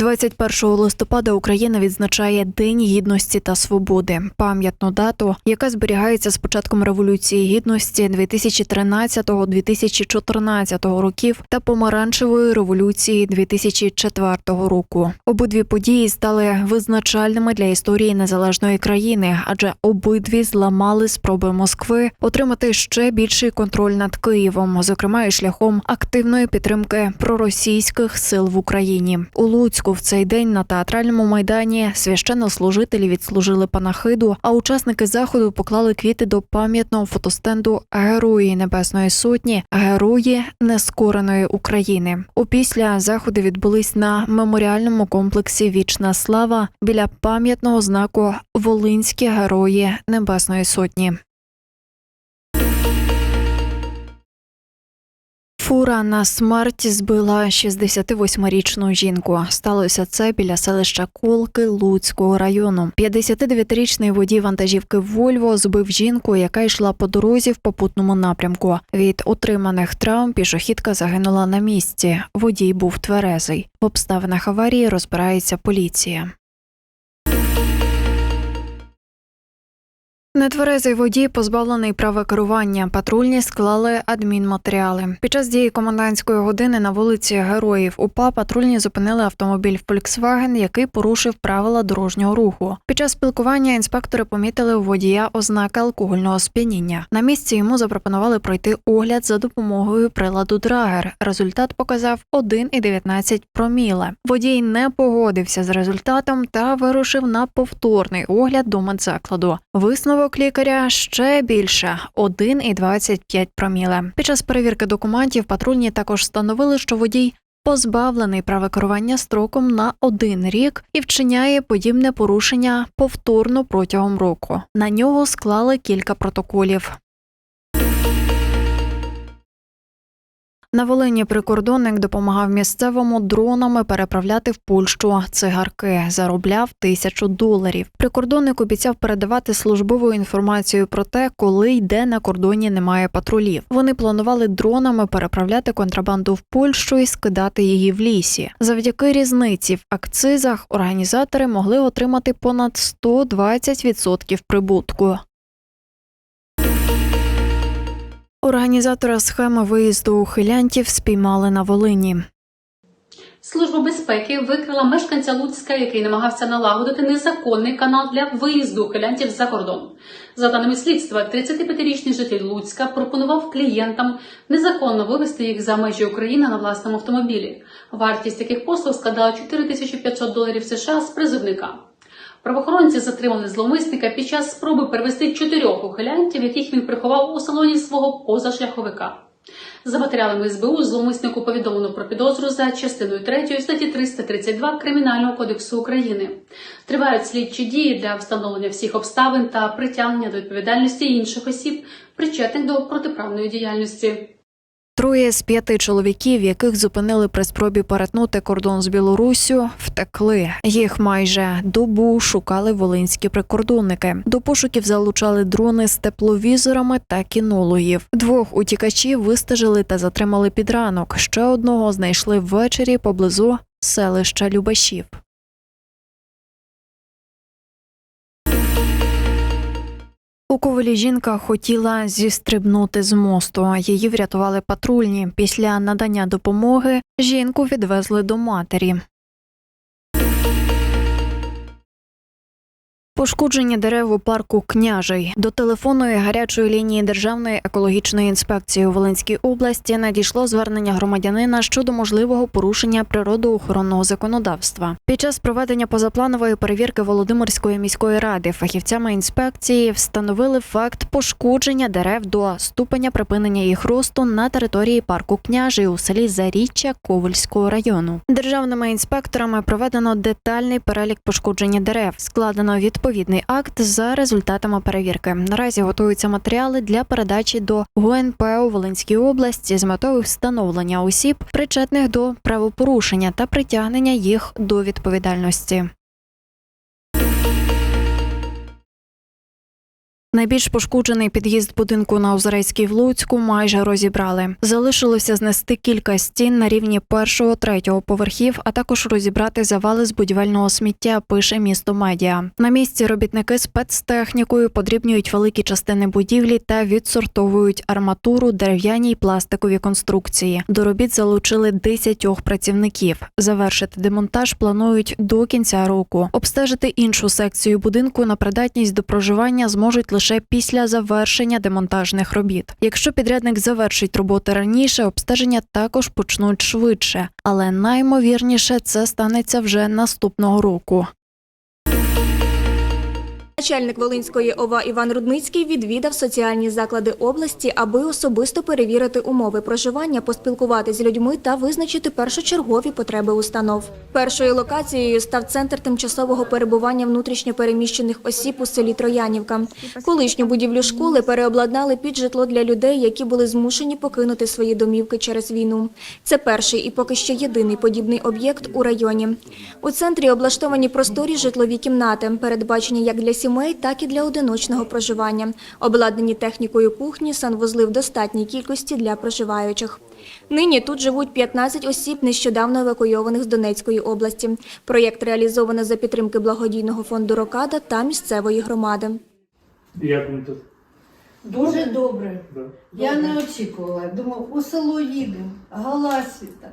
21 листопада Україна відзначає День гідності та свободи, пам'ятну дату, яка зберігається з початком революції гідності 2013-2014 років та помаранчевої революції 2004 року. Обидві події стали визначальними для історії незалежної країни, адже обидві зламали спроби Москви отримати ще більший контроль над Києвом, зокрема і шляхом активної підтримки проросійських сил в Україні. У Луцьку в цей день на театральному майдані священнослужителі відслужили панахиду, а учасники заходу поклали квіти до пам'ятного фотостенду Герої Небесної Сотні, Герої Нескореної України. Опісля заходи відбулись на меморіальному комплексі Вічна слава біля пам'ятного знаку Волинські Герої Небесної Сотні. Фура на смерть збила 68-річну жінку. Сталося це біля селища Колки Луцького району. 59-річний водій вантажівки Вольво збив жінку, яка йшла по дорозі в попутному напрямку. Від отриманих травм пішохідка загинула на місці. Водій був тверезий. В обставинах аварії розбирається поліція. Нетверезий водій позбавлений права керування. Патрульні склали адмінматеріали. Під час дії комендантської години на вулиці Героїв УПА патрульні зупинили автомобіль Volkswagen, який порушив правила дорожнього руху. Під час спілкування інспектори помітили у водія ознаки алкогольного сп'яніння. На місці йому запропонували пройти огляд за допомогою приладу Драгер. Результат показав 1,19 проміле. Водій не погодився з результатом та вирушив на повторний огляд до медзакладу. Висновок лікаря ще більше 1,25 проміле. Під час перевірки документів патрульні також встановили, що водій позбавлений права керування строком на один рік і вчиняє подібне порушення повторно протягом року. На нього склали кілька протоколів. На Волині прикордонник допомагав місцевому дронами переправляти в Польщу цигарки, заробляв тисячу доларів. Прикордонник обіцяв передавати службову інформацію про те, коли й де на кордоні немає патрулів. Вони планували дронами переправляти контрабанду в Польщу і скидати її в лісі. Завдяки різниці в акцизах організатори могли отримати понад 120% прибутку. Організатора схеми виїзду ухилянтів спіймали на Волині. Служба безпеки викрила мешканця Луцька, який намагався налагодити незаконний канал для виїзду ухилянтів за кордон. За даними слідства, 35-річний житель Луцька пропонував клієнтам незаконно вивезти їх за межі України на власному автомобілі. Вартість таких послуг складала 4500 доларів США з призовника. Правоохоронці затримали зловмисника під час спроби перевести чотирьох ухилянтів, яких він приховав у салоні свого позашляховика. За матеріалами СБУ зловмиснику повідомлено про підозру за частиною 3 статті 332 Кримінального кодексу України. Тривають слідчі дії для встановлення всіх обставин та притягнення до відповідальності інших осіб, причетних до протиправної діяльності. Троє з п'яти чоловіків, яких зупинили при спробі перетнути кордон з Білоруссю, втекли. Їх майже добу шукали волинські прикордонники. До пошуків залучали дрони з тепловізорами та кінологів. Двох утікачів вистежили та затримали під ранок. Ще одного знайшли ввечері поблизу селища Любашів. У ковалі жінка хотіла зістрибнути з мосту. Її врятували патрульні. Після надання допомоги жінку відвезли до матері. Пошкодження дерев у парку княжий до телефонної гарячої лінії Державної екологічної інспекції у Волинській області надійшло звернення громадянина щодо можливого порушення природоохоронного законодавства. Під час проведення позапланової перевірки Володимирської міської ради фахівцями інспекції встановили факт пошкодження дерев до ступеня припинення їх росту на території парку княжий у селі Заріччя Ковальського району. Державними інспекторами проведено детальний перелік пошкодження дерев, складено відповідний акт за результатами перевірки. Наразі готуються матеріали для передачі до ГУНП у Волинській області з метою встановлення осіб, причетних до правопорушення та притягнення їх до відповідальності. Найбільш пошкоджений під'їзд будинку на Озерецькій в Луцьку майже розібрали. Залишилося знести кілька стін на рівні першого третього поверхів, а також розібрати завали з будівельного сміття. Пише місто медіа. На місці робітники спецтехнікою подрібнюють великі частини будівлі та відсортовують арматуру, дерев'яні й пластикові конструкції. До робіт залучили 10 працівників. Завершити демонтаж планують до кінця року. Обстежити іншу секцію будинку на придатність до проживання зможуть лише після завершення демонтажних робіт. Якщо підрядник завершить роботи раніше, обстеження також почнуть швидше, але наймовірніше це станеться вже наступного року. Начальник Волинської ОВА Іван Рудницький відвідав соціальні заклади області, аби особисто перевірити умови проживання, поспілкуватися з людьми та визначити першочергові потреби установ. Першою локацією став центр тимчасового перебування внутрішньопереміщених осіб у селі Троянівка. Колишню будівлю школи переобладнали під житло для людей, які були змушені покинути свої домівки через війну. Це перший і поки що єдиний подібний об'єкт у районі. У центрі облаштовані просторі житлові кімнати, передбачені як для сімей, так і для одиночного проживання. Обладнані технікою кухні, санвузли в достатній кількості для проживаючих. Нині тут живуть 15 осіб, нещодавно евакуйованих з Донецької області. Проєкт реалізовано за підтримки благодійного фонду «Рокада» та місцевої громади. Як ми тут? Дуже добре. Да. Я не очікувала. Думав, у село їдемо, галасвіта.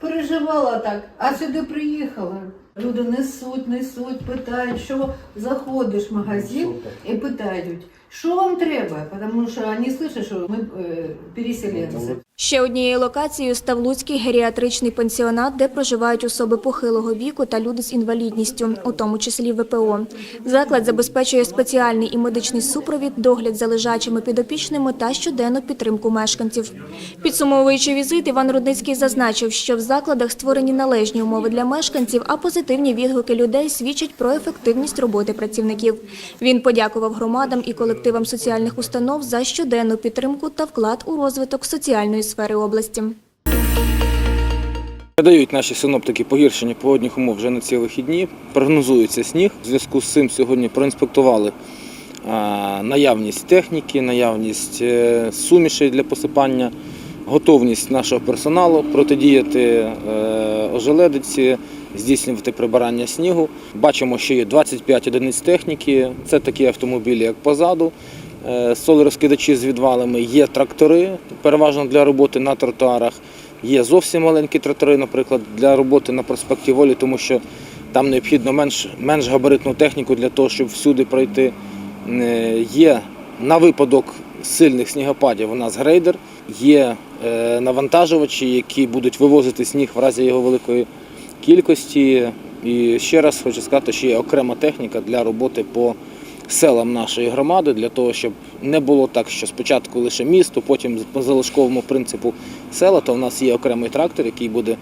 Переживала так, а сюди приїхала. Люди несуть, несуть, питають, що заходиш в магазин і питають, що вам треба, тому що вони слышать, що ми е, переселенці. Ще однією локацією став Луцький геріатричний пансіонат, де проживають особи похилого віку та люди з інвалідністю, у тому числі ВПО. Заклад забезпечує спеціальний і медичний супровід, догляд за лежачими підопічними та щоденну підтримку мешканців. Підсумовуючи візит, Іван Рудницький зазначив, що в закладах створені належні умови для мешканців, а позитивні відгуки людей свідчать про ефективність роботи працівників. Він подякував громадам і колективам соціальних установ за щоденну підтримку та вклад у розвиток соціальної сфери області. Передають наші синоптики погіршення погодних умов вже на ці вихідні. Прогнозується сніг. В зв'язку з цим сьогодні проінспектували наявність техніки, наявність е, сумішей для посипання, готовність нашого персоналу протидіяти е, ожеледиці, здійснювати прибирання снігу. Бачимо, що є 25 одиниць техніки. Це такі автомобілі, як позаду. е, Солерозкидачі з відвалами, є трактори, переважно для роботи на тротуарах. Є зовсім маленькі трактори, наприклад, для роботи на проспекті Волі, тому що там необхідно менш, менш габаритну техніку для того, щоб всюди пройти. Е, Є на випадок сильних снігопадів у нас грейдер, є е, навантажувачі, які будуть вивозити сніг в разі його великої кількості. І ще раз хочу сказати, що є окрема техніка для роботи по селам нашої громади, для того, щоб не було так, що спочатку лише місто, потім по залишковому принципу села, то в нас є окремий трактор, який буде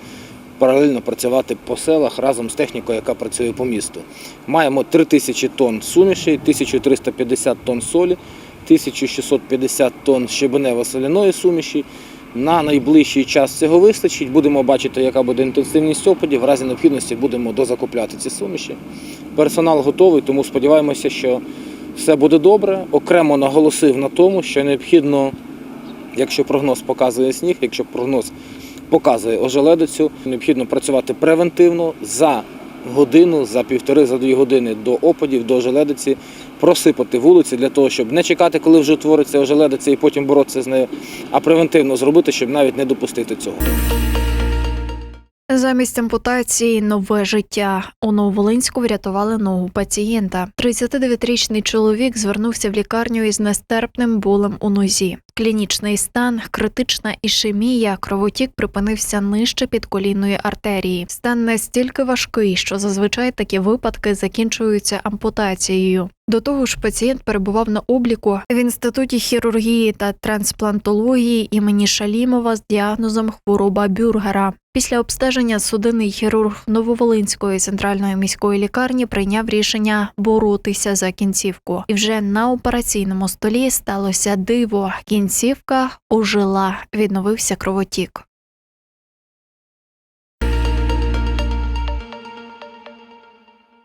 паралельно працювати по селах разом з технікою, яка працює по місту. Маємо 3000 тонн суміші, 1350 тонн солі, 1650 тонн щебенево-соляної суміші. На найближчий час цього вистачить. Будемо бачити, яка буде інтенсивність опадів. В разі необхідності будемо дозакупляти ці суміші. Персонал готовий, тому сподіваємося, що все буде добре. Окремо наголосив на тому, що необхідно, якщо прогноз показує сніг, якщо прогноз показує ожеледицю, необхідно працювати превентивно за годину, за півтори, за дві години до опадів, до ожеледиці, просипати вулиці для того, щоб не чекати, коли вже утвориться ожеледиця і потім боротися з нею, а превентивно зробити, щоб навіть не допустити цього. Замість ампутації нове життя. У Нововолинську врятували ногу пацієнта. 39-річний чоловік звернувся в лікарню із нестерпним болем у нозі. Клінічний стан, критична ішемія, кровотік припинився нижче підколінної артерії. Стан настільки важкий, що зазвичай такі випадки закінчуються ампутацією. До того ж, пацієнт перебував на обліку в інституті хірургії та трансплантології імені Шалімова з діагнозом хвороба бюргера. Після обстеження судинний хірург Нововолинської центральної міської лікарні прийняв рішення боротися за кінцівку. І вже на операційному столі сталося диво. Кінцівка ожила, відновився кровотік.